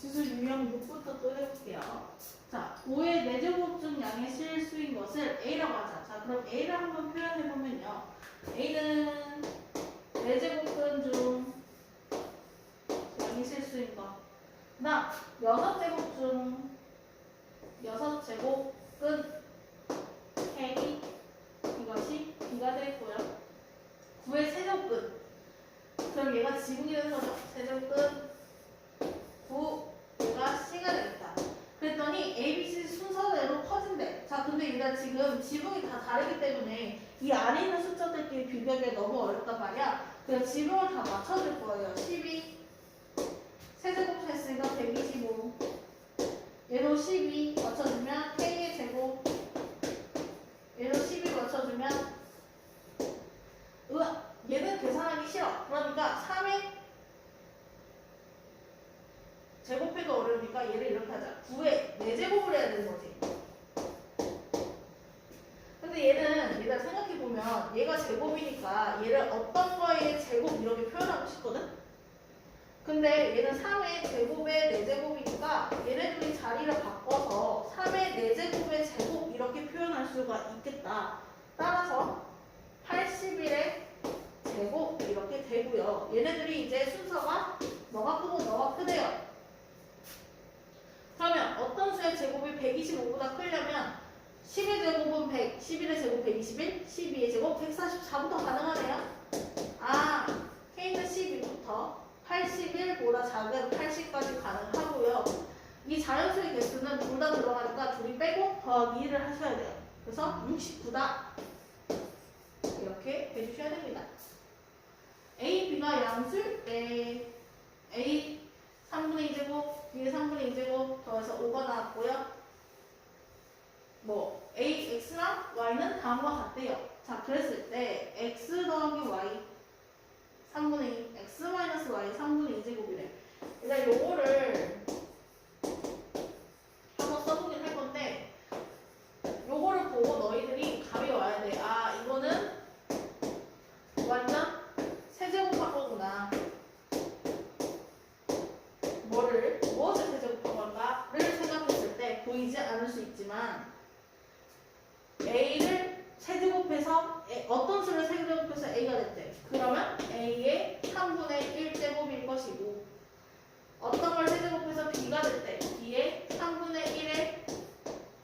지수 유형 6부터 또 해볼게요. 자, 5의 4제곱 중 양의 실수인 것을 A라고 하자. 자, 그럼 A를 한번 표현해보면요. A는 4제곱근 중 양의 실수인 것. 나 6제곱 중 6제곱근 K 이것이 B가 되고요. 9의 세제곱근. 그럼 얘가 지붕이 되는 거죠. 세제곱근 9, 얘가 C가 되겠다. 그랬더니 A, B, C 순서대로 커진대. 자, 근데 얘가 지금 지붕이 다 다르기 때문에 이 안에 있는 숫자들끼리 비교하기 너무 어렵단 말이야. 그래서 지붕을 다 맞춰줄 거예요. 12. 세제곱 했으니까 125. 얘도 12 맞춰주면 K의 제곱. 얘도 12 맞춰주면 으아, 얘는 계산하기 싫어. 그러니까 3의 제곱해도 어려우니까 얘를 이렇게 하자. 9에 4제곱을 해야 되는 거지. 근데 얘는 얘가 생각해보면 얘가 제곱이니까 얘를 어떤 거의 제곱 이렇게 표현하고 싶거든? 근데 얘는 3의 제곱의 4제곱이니까 얘네들이 자리를 바꿔서 3의 4제곱의 제곱 이렇게 표현할 수가 있겠다. 따라서 81의 제곱 이렇게 되고요. 얘네들이 이제 순서가 너가 크고 너가 크대요. 그러면 어떤 수의 제곱이 125보다 크려면 10의 제곱은 100, 11의 제곱 121, 12의 제곱 144부터 가능하네요. 아, K는 12부터 81보다 작은 80까지 가능하고요. 이 자연수의 개수는 둘 다 들어가니까 둘이 빼고 더하기 1을 하셔야 돼요. 그래서 69다. 이렇게 해주셔야 됩니다. A, B가 양수일 때 A 3분의 2제곱, B의 3분의 2제곱 더해서 5가 나왔고요. 뭐 A, X랑 Y는 다음과 같대요. 자, 그랬을 때 X 더하기 Y 3분의 2, X 마이너스 Y 3분의 2제곱이래. 일단 요거를 한번 써보긴 할 건데 요거를 보고 너희들이 감이 와야 돼. 아, 이거는 완전 세제곱한 거구나. 뭐를 무엇을 세제곱한 걸까를 생각했을 때 보이지 않을 수 있지만 a를 세제곱해서 A- 어떤 수를 세제곱해서 a가 됐대. 그러면 a의 3분의 1제곱일 것이고 어떤 걸 세제곱해서 b가 됐대. b의 3분의 1의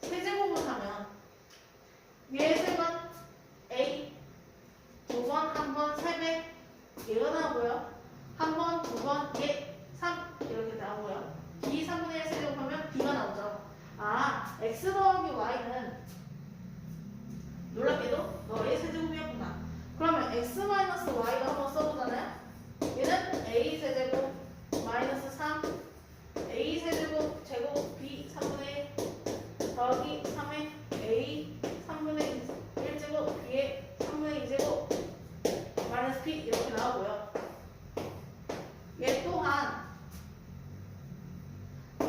세제곱을 하면 위에 세번 a 두 번, 한 번, 세 배 얘가 나오고요. 한 번, 두 번, 얘 3 이렇게 나오고요. b 3분의 1 세제곱하면 b가 나오죠. 아, x 더하기 y는 놀랍게도 너의 세제곱이었구나. 그러면 x 마이너스 y를 한번 써보잖아요. 얘는 a 세제곱 마이너스 3 a 세제곱 제곱 b 3분의 1 더하기 3의 a 3분의 1제곱 b의 3분의 2제곱 마이너스 p 이렇게 나오고요. 얘 또한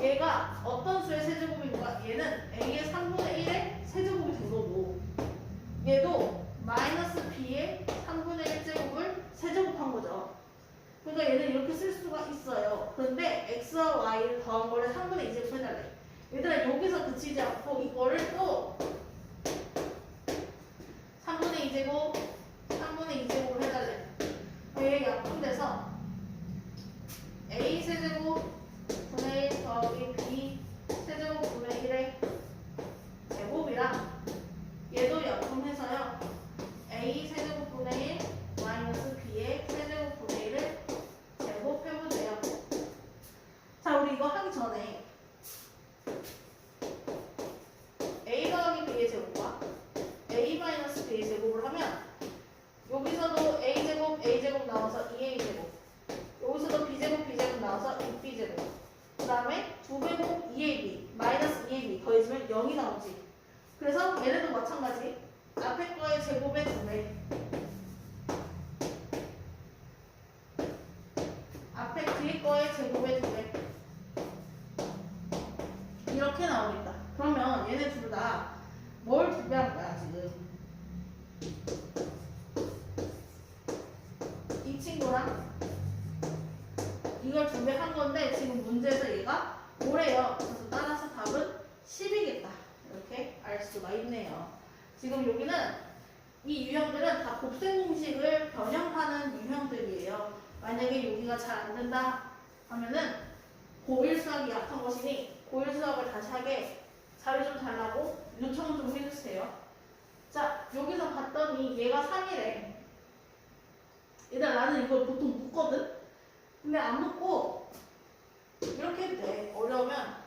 얘가 어떤 수의 세제곱인가? 얘는 a의 3분의 1의 세제곱이 된 거고 얘도 마이너스 b의 3분의 1제곱을 세제곱한 거죠. 그러니까 얘는 이렇게 쓸 수가 있어요. 그런데 x와 y를 더한 거를 3분의 2제곱 해달래. 얘들아 여기서 그치지 않고 이거를 또 3분의 2제곱, 3분의 2제곱을 해달래. 얘 약분돼서 a 세제곱 분의 1 더하기 b 세제곱 분의 1의 제곱이랑 얘도 약분해서요. a 세제곱 분의 1 마이너스 b의 세제곱 분의 1을 제곱해보세요. 자, 우리 이거 하기 전에 a 더하기 b의 제곱과 a 마이너스 b의 제곱을 하면 여기서도 a 제곱 a 제곱 나와서 2a 제곱 여기서도 b제곱 b제곱 나와서 2b제곱 그 다음에 2배곱 2ab 마이너스 2ab 더해지면 0이 나오지. 그래서 얘네도 마찬가지. 앞에 거의 제곱의 2배. 앞에 뒤에 거의 제곱의 2배. 이렇게 나오겠다. 그러면 얘네 둘 다 뭘 두배한 거야 지금 이 친구랑 이걸 두 배 한 건데 지금 문제에서 얘가 5래요. 그래서 따라서 답은 10이겠다. 이렇게 알 수가 있네요. 지금 여기는 이 유형들은 다 곱셈 공식을 변형하는 유형들이에요. 만약에 여기가 잘 안 된다 하면은 고1 수학이 약한 것이니 고1 수학을 다시 하게 자료 좀 달라고 요청 좀 해주세요. 자, 여기서 봤더니 얘가 3이래. 얘들아, 나는 이걸 보통 묻거든? 근데 안 묻고, 이렇게 해도 돼. 어려우면,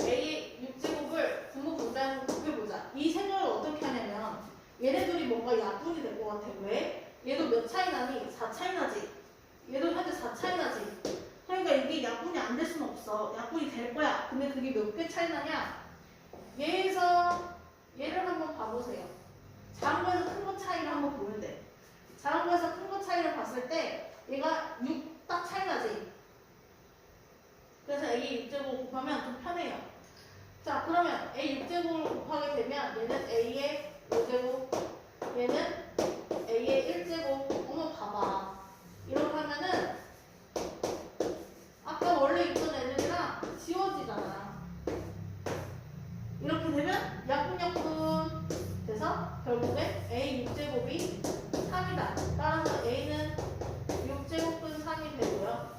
A의 6제곱을 분모 분자해서 곱해보자. 이 생각을 어떻게 하냐면, 얘네들이 뭔가 약분이 될 것 같아. 왜? 얘도 몇 차이 나니? 4 차이 나지? 얘도 현재 4 차이 나지? 그러니까 이게 약분이 안 될 수는 없어. 약분이 될 거야. 근데 그게 몇 개 차이 나냐? 얘에서 얘를 한번 봐보세요. 작은 거에서 큰 거 차이를 한번 보면 돼. 작은 거에서 큰 거 차이를 봤을 때 얘가 6 딱 차이 나지. 그래서 A 6제곱 곱하면 좀 편해요. 자 그러면 A 6제곱을 곱하게 되면 얘는 A의 5제곱, 얘는 A의 1제곱. 어머 봐봐. 이렇게 하면은 아까 원래 있던 애들이랑 지워지잖아. 이렇게 되면 약분 약분 돼서 결국에 A 6제곱이 3이다. 따라서 A는 6제곱분 3이 되고요.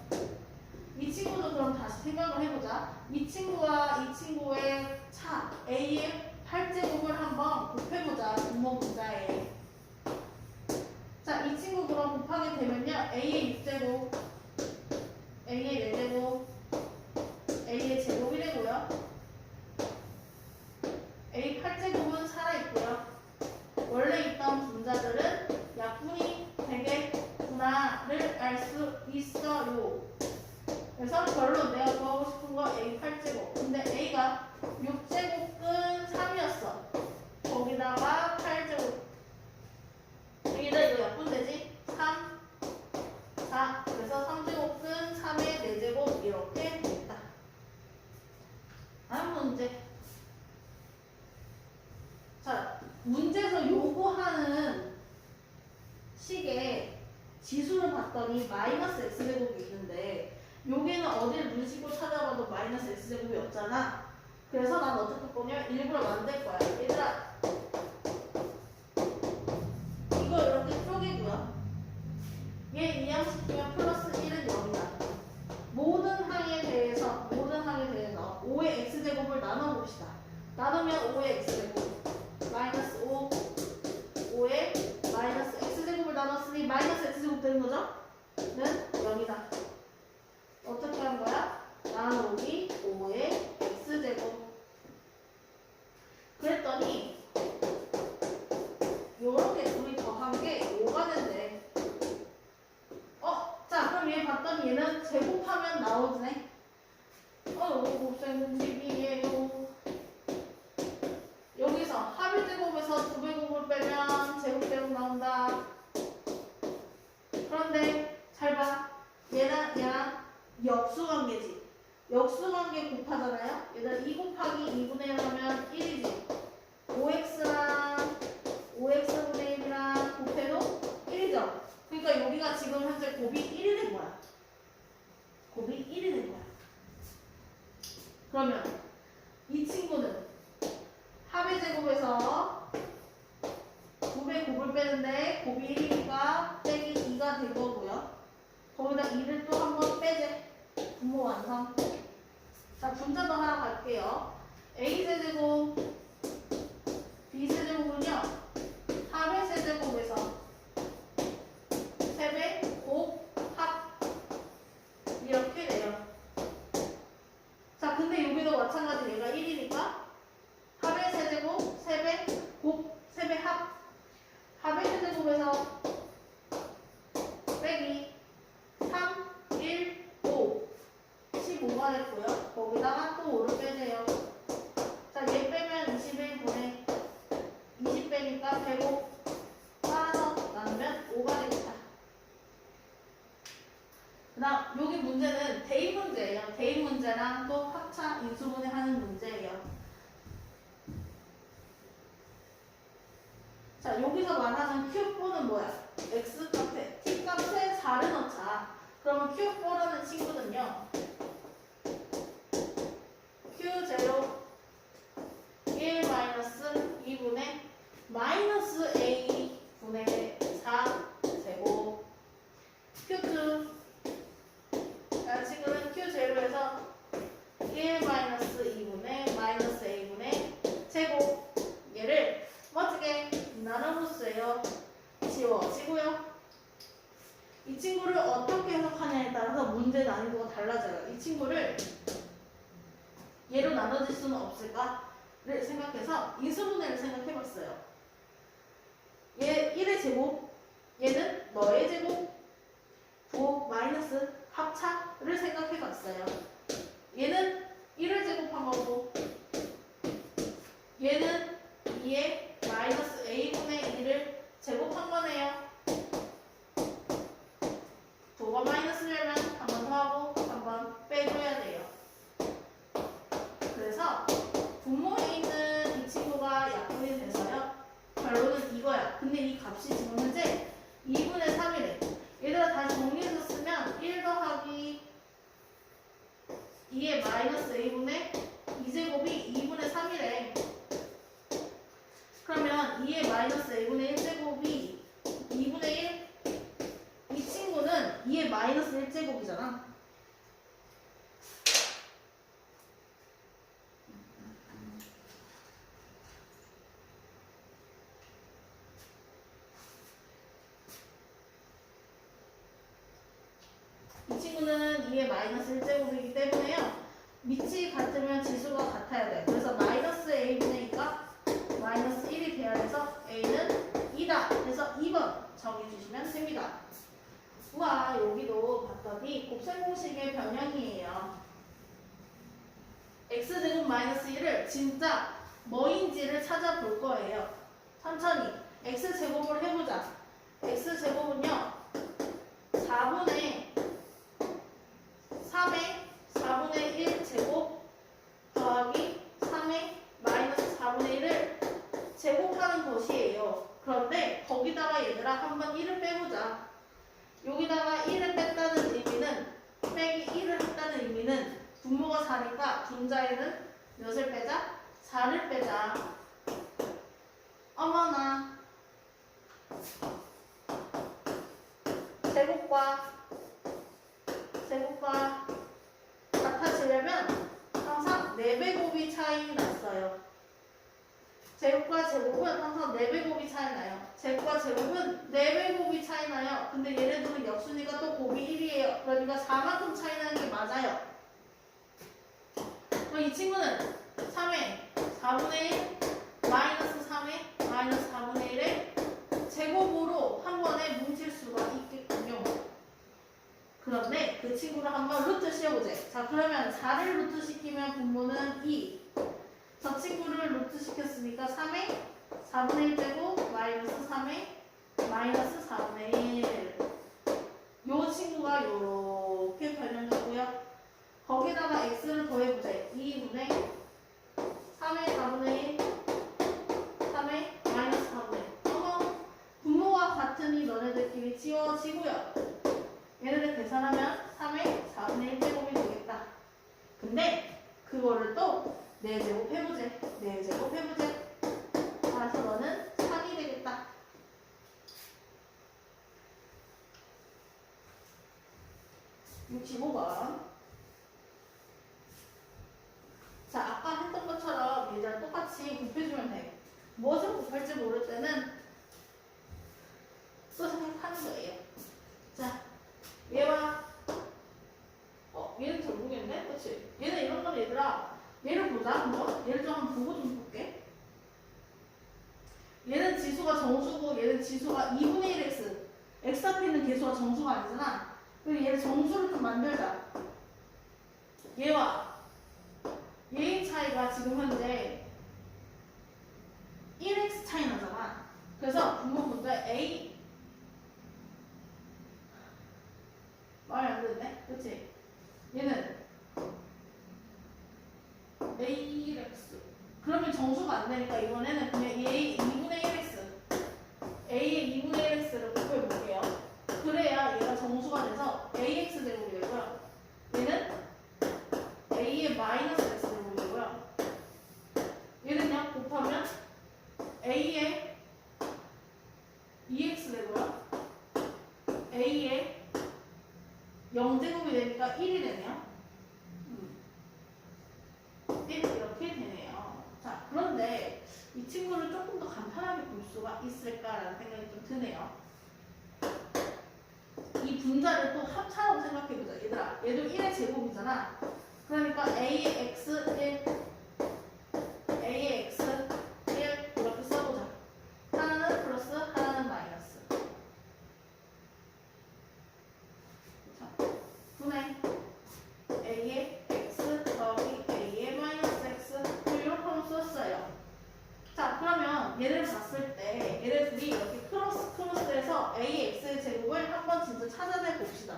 이 친구도 그럼 다시 생각을 해보자. 이 친구와 이 친구의 차 A의 8제곱을 한번 곱해보자. 분모 분자에. 자, 이 친구 그럼 곱하게 되면요. A의 6제곱, A의 4제곱, A의 제곱이 되고요. A 8제곱은 살아있고요. 원래 있던 분자들은 약분이 되겠구나를 알 수 있어요. 그래서 결론 내가 구하고 싶은 거 A 8제곱. 근데 A가 6제곱은 3이었어. 거기다가 8제곱. 여기다 이거 약분되지? 3, 4. 그래서 3제곱은 3의 4제곱 이렇게 됐다. 다음 문제. 자, 문제에서 요구하는 식의 지수를 봤더니 마이너스 x제곱이 있는데 여기는 어디를 눈 씻고 찾아봐도 마이너스 x제곱이 없잖아. 그래서 난 어떻게 거냐? 일부러 만들 거야. 얘들아, 이거 이렇게 쪼개고요. 얘 이항시키면 플러스 1은 0이다. 모든 항에 대해서 모든 항에 대해서 5의 x제곱을 나누면 5의 x제곱 마이너스 5 5에 마이너스 x제곱을 나눴으니 마이너스 x제곱 되는 거죠? 는 0이다. 어떻게 한 거야? 나누기 5의 x제곱 그랬더니 요렇게 둘이 더한 게 5가 된대. 어? 자 그럼 얘 봤더니 얘는 제곱하면 나오지네. 어, 곱셈은 12예요. 여기서 합의 제곱에서 두 배 곱을 빼면 제곱 그런데 잘 봐. 얘랑 얘랑 역수 관계지. 역수 관계 곱하잖아요. 얘들 2 곱하기 2분의 1 하면 1이지. 5x랑 5x분의 1이랑 곱해도 1이죠. 그러니까 여기가 지금 현재 곱이 1이 된 거야. 곱이 1이 된 거야. 그러면 이 친구는 합의 제곱에서 9배 곱을 빼는데 곱이 1이니까 빼기 2가 된 거고요. 거기다 2를 또 한 번 빼재. 분모 완성. 자, 분자 더 하나 갈게요. A 세제곱, B 세제곱은요. 4차 인수분해 하는 문제예요. 자, 여기서 말하는 Q4는 뭐야? X값에, T값에 4를 넣자. 그러면 Q4라는 친구는요. Q0 1-2분의 마이너스 A 분의 4 제곱 Q2 친구를 얘로 나눠질 수는 없을까를 생각해서 인수분해를 생각해봤어요. 얘 1의 제곱, 얘는 너의 제곱, 부호 마이너스 합차를 생각해봤어요. 얘는 1을 제곱한 거고, 얘는 2의 마이너스 a분의 1을 제곱한 거네요. 부호가 마이너스려면 한 번 더 하고 한 번 빼줘야 돼요. 그래서 분모에 있는 이 친구가 약분이 돼서요. 결론은 이거야. 근데 이 값이 지금 현재 2분의 3이래. 얘들아 다시 정리해서 쓰면 1 더하기 2의 마이너스 a분의 2제곱이 2분의 3이래. 그러면 2의 마이너스 a분의 1제곱이 2분의 1? 이 친구는 2의 마이너스 1제곱이잖아. 이 친구는 2의 마이너스 1제곱이기 때문에요. 밑이 같으면 지수가 같아야 돼. 그래서 마이너스 a분의 2가 마이너스 1이 돼야 돼서 a는 2다. 그래서 2번 정해주시면 됩니다. 우와 여기도 봤더니 곱셈 공식의 변형이에요. x제곱 마이너스 1을 진짜 뭐인지를 찾아볼 거예요. 천천히 x제곱을 해보자. x제곱은요 4분의 3의 4분의 1 제곱 더하기 3의 마이너스 4분의 1을 제곱하는 것이에요. 그런데 거기다가 얘들아 한번 1을 빼보자. 여기다가 1을 뺐다는 의미는 빼기 1을 했다는 의미는 분모가 4니까 분자에는 몇을 빼자? 4를 빼자. 어머나. 제곱과 제곱과 같아지려면 항상 4배곱이 차이 났어요. 제곱과 제곱은 항상 4배곱이 차이 나요. 제곱과 제곱은 4배곱이 차이 나요. 근데 얘네들은 역순이가 또 곱이 1이에요. 그러니까 4만큼 차이 나는 게 맞아요. 그럼 이 친구는 3의 4분의 1 마이너스 3의 마이너스 4분의 1의 제곱으로 한 번에 뭉칠 수가 있겠군요. 그런데 그 친구를 한번 루트 씌워보자. 자, 그러면 4를 루트 시키면 분모는 2. 저 친구를 루트 시켰으니까 3의 4분의 1제곱 마이너스 3의 마이너스 4분의 1. 요 친구가 요렇게 변형되고요. 거기다가 x를 더해보자. 2분의 3의 4분의 1, 3의 마이너스 4분의 1. 어머, 분모가 같으니 너네들끼리 지워지고요. 얘네들 계산하면 3의 4분의 1 제곱이 되겠다. 근데 그거를 또 4제곱 해보재. 4제곱 해보재. 따라서 너는 3이 되겠다. (65번) 자 아까 했던 것처럼 얘랑 똑같이 곱해주면 돼 무엇을 곱할지 모를 때는 또 생각하는 거예요 자 얘와 어 얘는 잘 모르겠네 그치 얘는 이런 건 얘들아 보자 한번? 얘를 좀 한번 보고 좀 볼게. 얘는 지수가 정수고 얘는 지수가 2분의 1x x. 앞에 있는 개수가 정수가 아니잖아. 그리고 얘를 정수를 좀 만들자. 얘와 얘의 차이가 지금 현재 1x 차이 나잖아. 그래서 분모 문제 A. 말이 안 되네. 그치? 얘는 안 되니까 이번에는 그냥 a 2분의 1x a의 2분의 1x를 곱해볼게요. 그래야 얘가 정수가 돼서 ax 제곱이 되고요. 얘는 a의 마이너스 x 제곱이 되고요. 얘는 그냥 곱하면 a의 2x 되고요. a의 0제곱이 되니까 1이 되네요. 이거를 조금 더 간편하게 볼 수가 있을까라는 생각이 좀 드네요. 이 분자를 또 합차라고 생각해보자. 얘들아, 얘도 1의 제곱이잖아. 그러니까 AX1, AX 진짜 찾아내 봅시다.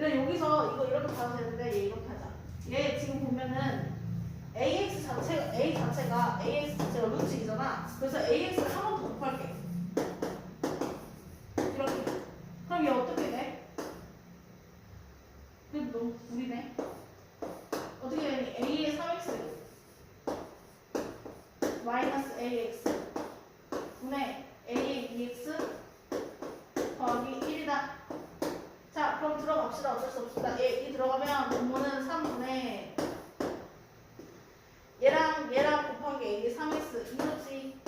그냥 여기서 이거 이렇게 봐도 되는데 얘 이렇게 하자. 얘 지금 보면은 ax 자체가 a 자체가 ax 자체가 루트 이잖아 그래서 ax를 한번 그럼 들어갑시다. 어쩔 수 없습니다. 예, 얘, 이 들어가면 분모는 3분의 얘랑 얘랑 곱하기 a 3x 이거지.